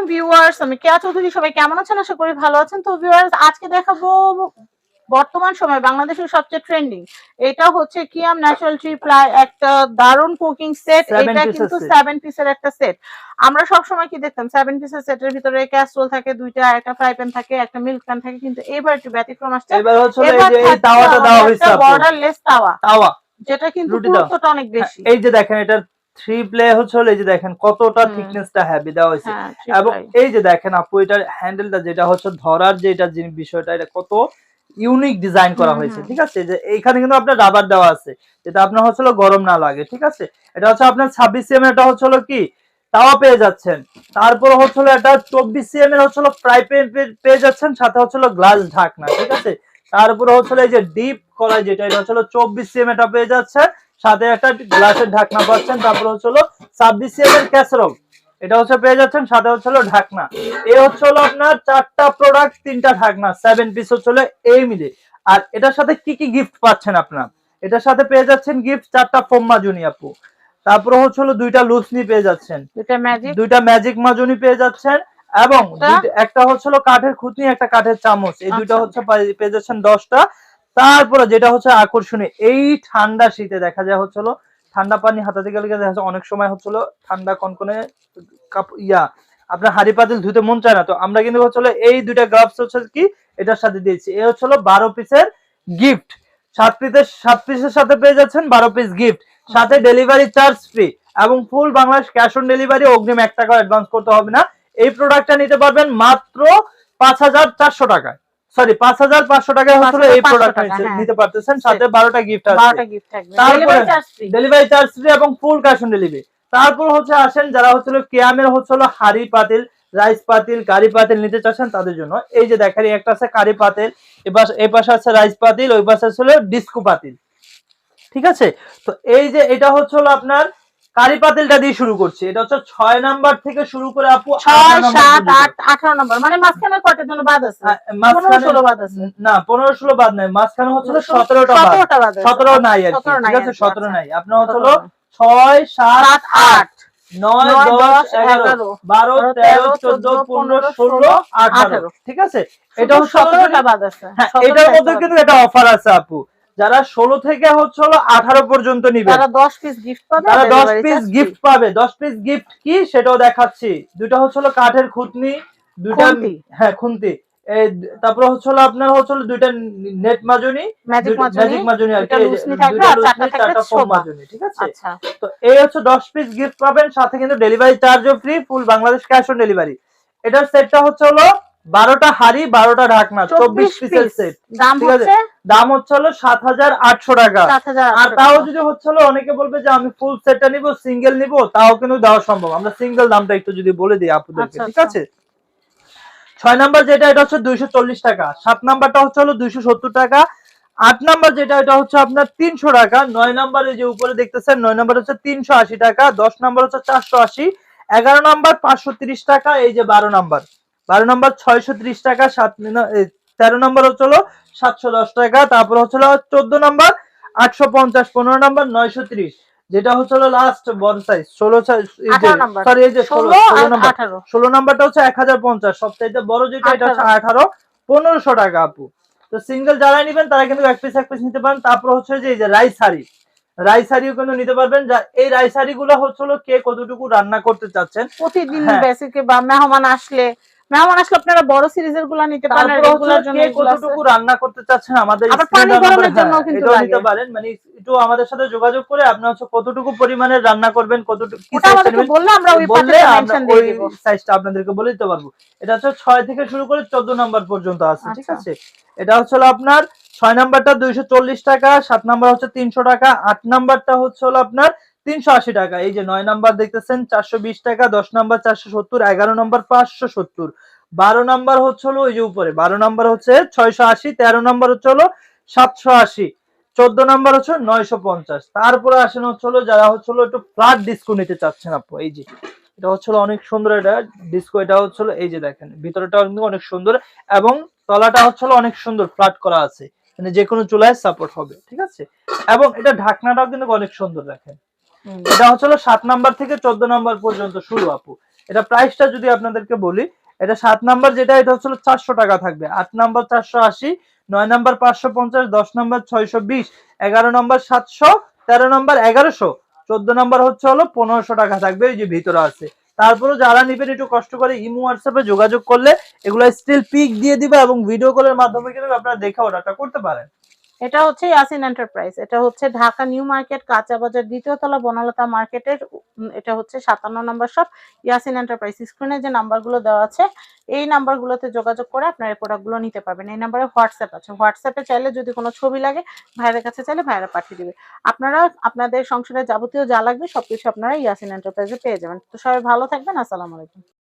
আলাইকুম ভিউয়ার্স আমি কেয়া চৌধুরী সবাই কেমন আছেন? আশা করি ভালো আছেন। তো ভিউয়ার্স আজকে দেখাবো বর্তমান সময় বাংলাদেশের সবচেয়ে ট্রেন্ডিং এটা হচ্ছে কিয়াম ন্যাচারাল ট্রি প্লাই একটা দারুণ কুকিং সেট এটা কিন্তু। সেভেন পিসের একটা সেট আমরা সব সময় কি দেখতাম? সেভেন পিসের সেটের ভিতরে ক্যাস্ট্রোল থাকে দুইটা একটা ফ্রাই প্যান থাকে একটা মিল্ক প্যান থাকে কিন্তু এবার একটু ব্যতিক্রম আসছে। এবার হচ্ছে এই তাওয়াটা দেওয়া হয়েছে বর্ডারলেস তাওয়া। তাওয়া। যেটা কিন্তু রুটি অনেক বেশি। এই যে দেখেন এটা থ্রি প্লে হচ্ছে হলো এই যে দেখেন কতটা। থিকনেসটা হেভি দেওয়া হয়েছে। হ্যাঁ এবং এই যে দেখেন আপু এটার হ্যান্ডেলটা যেটা হচ্ছে ধরার যেটা জিনিস বিষয়টা এটা কত ইউনিক ডিজাইন করা হয়েছে ঠিক আছে? যে এইখানে কিন্তু আপনার রাবার দেওয়া আছে যেটা আপনার হচ্ছে হলো গরম না লাগে ঠিক আছে? এটা হচ্ছে আপনার ছাব্বিশ সিএম এটা হচ্ছে হলো কি? তাওয়া পেয়ে যাচ্ছেন। তারপর হচ্ছে হলো এটা চব্বিশ সিএম এর হচ্ছে হলো ফ্রাই প্যান পেয়ে যাচ্ছেন সাথে হচ্ছে হলো গ্লাস ঢাকনা ঠিক আছে? তারপরে হচ্ছে হলো এই যে ডিপ কড়াই যেটা এটা হচ্ছে হলো চব্বিশ সিএম এটা পেয়ে যাচ্ছে সাথে একটা গ্লাসের ঢাকনা পাচ্ছেন তারপর হচ্ছে হলো ছাব্বিশ এর ক্যাসেরল এটা হচ্ছে পেয়ে যাচ্ছেন সাথে হচ্ছে হলো ঢাকনা। এ হচ্ছে হলো আপনার চারটা প্রোডাক্ট তিনটা ঢাকনা সেভেন পিস হচ্ছে হলো এই মিলে। আর এটার সাথে কি কি গিফট পাচ্ছেন আপনার? এটার সাথে পেয়ে যাচ্ছেন গিফট চারটা ফোম মাজুনি আপু। তারপরে হচ্ছে হলো দুইটা লুসনি পেয়ে যাচ্ছেন। দুইটা ম্যাজিক দুইটা ম্যাজিক মাজুনি পেয়ে যাচ্ছেন এবং একটা? হচ্ছে হলো কাঠের খুঁতনি একটা কাঠের চামচ। এই দুইটা আচ্ছা। হচ্ছে পেয়ে যাচ্ছেন দশটা। তারপরে যেটা হচ্ছে আকর্ষণীয়, এই ঠান্ডা শীতে দেখা যায় হচ্ছিল ঠান্ডা পানি হাতাতে গেলে দেখা যাচ্ছে অনেক সময় হচ্ছিল ঠান্ডা কনকনে ইয়া, আপনার হাড়ি পাতিল ধুতে মন চায় না। তো আমরা কিন্তু হচ্ছে এই দুইটা গ্লাভস হচ্ছে কি এটার সাথে দিয়েছি। এ হচ্ছে হলো বারো পিসের গিফট সাত পিসের সাত পিসের সাথে পেয়ে যাচ্ছেন বারো পিস গিফট সাথে ডেলিভারি চার্জ ফ্রি এবং full Bangladesh cash on delivery অগ্রিম এক টাকা অ্যাডভান্স করতে হবে না। এই প্রোডাক্টটা নিতে পারবেন মাত্র পাঁচ হাজার চারশো টাকায়। সরি পাঁচ হাজার পাঁচশো টাকায় হচ্ছে এই প্রোডাক্ট হ্যাঁ। নিতে পারতেছেন? সাথে বারোটা গিফট আছে। বারোটা গিফট থাকবে। তারপরে- delivery charge free delivery charge free এবং ফুল ক্যাশ অন ডেলিভারি তারপর হচ্ছে আসেন যারা হচ্ছে কেয়ামের হচ্ছে হলো হাড়ি পাতিল রাইস পাতিল কারি পাতিল নিতে চাচ্ছেন তাদের জন্য। এই যে দেখেন একটা আছে কারি পাতিল এবার এই পাশে আছে রাইস পাতিল ওই পাশে আছে হলো ডিস্কো পাতিল। ঠিক আছে? তো এই যে এটা হচ্ছে আপনার কারি পাতিলটা দিয়ে শুরু করছি। এটা হচ্ছে ছয় নাম্বার থেকে শুরু করে আপু ছয় সাত আট আঠারো নম্বর। মানে মাঝখানে কয়টার জন্য বাদ আছে? হ্যাঁ, মাঝখানে বাদ আছে। না পনেরো ষোলো বাদ নাই। মাঝখানে হচ্ছে সতেরোটা বাদ। সতেরো নাই আর ঠিক আছে? সতেরো আচ্ছা। নাই। আপনার হচ্ছে ছয় সাত আট। নয় দশ এগারো বারো তেরো চোদ্দ পনেরো ষোলো আঠারো। ঠিক আছে? এটা সতেরোটা বাদ আছে। হ্যাঁ এটার মধ্যে কিন্তু এটা অফার আছে আপু। যারা ষোলো থেকে হচ্ছে হলো আঠারো পর্যন্ত নিবে। তারা দশ পিস গিফট পাবে তারা দশ পিস গিফট পাবে দশ পিস গিফট কি সেটাও দেখাচ্ছি। দুটা হচ্ছে হলো কাঠের খুঁতনি খুন্তি। হ্যাঁ খুন্তি তারপরে হচ্ছে হলো আপনার হচ্ছে হলো দুইটা নেট মাজুনি ম্যাজিক মাজুনি আর চারটা ফোম। মাজুনি ঠিক আছে? আচ্ছা। তো এই হচ্ছে দশ পিস গিফট পাবেন সাথে কিন্তু ডেলিভারি চার্জও free full Bangladesh cash on delivery এটার সেটটা হচ্ছে হলো বারোটা হাড়ি বারোটা ঢাকনা চব্বিশ পিসের সেট দাম ঠিক আছে। হচ্ছে? দাম হচ্ছে হলো সাত হাজার আটশো টাকা। আর তাও যদি হচ্ছে অনেকে বলবে যে আমি ফুল সেটটা নিব সিঙ্গেল নিব তাও কিন্তু দেওয়া সম্ভব। আমরা সিঙ্গেল দামটা একটু যদি বলে দিই আপুদেরকে আচ্ছা, ঠিক আচ্ছা। আছে? ছয় নাম্বার যেটা এটা হচ্ছে দুইশো চল্লিশ টাকা। সাত নাম্বারটা হচ্ছে হলো দুইশো সত্তর টাকা। আট নাম্বার যেটা এটা হচ্ছে আপনার তিনশো টাকা। নয় নাম্বার এই যে উপরে দেখতেছেন নয় নাম্বার হচ্ছে তিনশো আশি টাকা। দশ নাম্বার হচ্ছে চারশো আশি। এগারো নাম্বার পাঁচশো তিরিশ টাকা এই যে বারো নাম্বার। বারো নম্বর ছয়শো ত্রিশ টাকা সাত তেরো নাম্বার হচ্ছে হলো সাতশো দশ টাকা তারপর হচ্ছে হলো চোদ্দ নম্বর আটশো পঞ্চাশ পনেরো নম্বর নয়শো ত্রিশ যেটা হচ্ছে হলো লাস্ট বড় সাইজ ষোলো সরি এই যে ষোলো ষোলো নাম্বার। ষোলো নাম্বারটা হচ্ছে এক হাজার পঞ্চাশ সবচাইতে বড় যেটা এটা হচ্ছে আঠারো। পনেরোশো টাকা আপু। তো সিঙ্গেল যারা নিবেন তারা কিন্তু এক পিস এক পিস নিতে পারেন। তারপর হচ্ছে যে এই যে রাইস হাড়ি রাইস হাড়িও কিন্তু নিতে পারবেন। যা এই রাইস হাড়ি গুলো হচ্ছে কে কতটুকু রান্না করতে চাচ্ছেন। প্রতিদিন হ্যাঁ। বেসিকে বা মেহমান আসলে মেহমান আসলে আপনারা বড় সিরিজেরগুলা নিতে পারেন রেগুলার জন্য কে এগুলো আছে। কতটুকু রান্না করতে চাচ্ছেন আমাদের আবার পানি গরমের number, কিন্তু নিতে পারেন। মানে একটু আমাদের সাথে যোগাযোগ করে আপনি হচ্ছে কতটুকু পরিমাণের রান্না করবেন কতটুকু কি বললে আমরা ওই বললে পাশে আমরা মেনশন দিয়ে ওই সাইজটা আপনাদেরকে বলে দিতে পারব। এটা হচ্ছে ছয় থেকে শুরু করে চোদ্দ নাম্বার পর্যন্ত আছে ঠিক আচ্ছা। আছে? এটা হচ্ছে আপনার ছয় নাম্বারটা দুইশো চল্লিশ টাকা সাত নাম্বার হচ্ছে তিনশো টাকা আট নাম্বারটা হচ্ছে হলো আপনার তিনশো আশি টাকা। এই যে নয় নাম্বার দেখতেছেন, চারশো বিশ টাকা, দশ নাম্বার চারশো সত্তর, এগারো নাম্বার পাঁচশো সত্তর। বারো নাম্বার হচ্ছে হলো ওই যে উপরে, বারো নাম্বার হচ্ছে ছয়শো আশি, তেরো নাম্বার হচ্ছে হলো সাতশো আশি, চোদ্দ নাম্বার হচ্ছে নয়শো পঞ্চাশ। তারপরে আসেন হচ্ছে হলো যারা হচ্ছে হলো একটু ফ্ল্যাট ডিস্কো নিতে চাচ্ছেন আপু, এই যে, এটা হচ্ছে অনেক সুন্দর এটা ডিস্কো এটা হচ্ছে এই যে দেখেন, ভিতরটাও কিন্তু অনেক সুন্দর এবং তলাটা হচ্ছে অনেক সুন্দর ফ্ল্যাট করা আছে। মানে যে কোনো চুলায় সাপোর্ট হবে, ঠিক আছে? এবং এটা ঢাকনাটাও কিন্তু অনেক সুন্দর দেখেন। এটা হচ্ছে সাত নাম্বার থেকে চোদ্দ নাম্বার পর্যন্ত শুরু, আপু। এটা প্রাইসটা যদি আপনাদেরকে বলি, এটা সাত নাম্বার যেটা, এটা হচ্ছে চারশো টাকা থাকবে। আট নাম্বার চারশো আশি, নয় নাম্বার পাঁচশো পঞ্চাশ, দশ নাম্বার ছয়শো বিশ, এগারো নাম্বার সাতশো, তেরো নাম্বার এগারোশো, চোদ্দ নাম্বার হচ্ছে হলো পনেরোশো টাকা থাকবে, এই যে ভিতরে আছে। তারপরে যারা নিবেন, একটু কষ্ট করে ইমো হোয়াটসঅ্যাপে যোগাযোগ করলে এগুলো স্টিল পিক দিয়ে দিবে এবং ভিডিও কলের মাধ্যমে কিন্তু আপনারা দেখে অর্ডারটা করতে পারেন। এটা হচ্ছে ইয়াসিন এন্টারপ্রাইজ এটা হচ্ছে ঢাকা নিউ মার্কেট, কাঁচা বাজার দ্বিতীয় তলা বনলতা মার্কেটের এটা হচ্ছে সাতান্ন নম্বর শপ ইয়াসিন এন্টারপ্রাইজ স্ক্রিনে যে নাম্বারগুলো দেওয়া আছে, এই নাম্বারগুলোতে যোগাযোগ করে আপনার এই প্রোডাক্টগুলো নিতে পারবেন। এই নাম্বারে হোয়াটসঅ্যাপ আছে। হোয়াটসঅ্যাপে চাইলে যদি কোনো ছবি লাগে, ভাইয়ের কাছে চাইলে ভাইয়েরা পাঠিয়ে দিবে। আপনারা আপনাদের সংসারে যাবতীয় যা লাগবে, সবকিছু আপনারা ইয়াসিন এন্টারপ্রাইজে পেয়ে যাবেন। তো সবাই ভালো থাকবেন। আসসালামু আলাইকুম।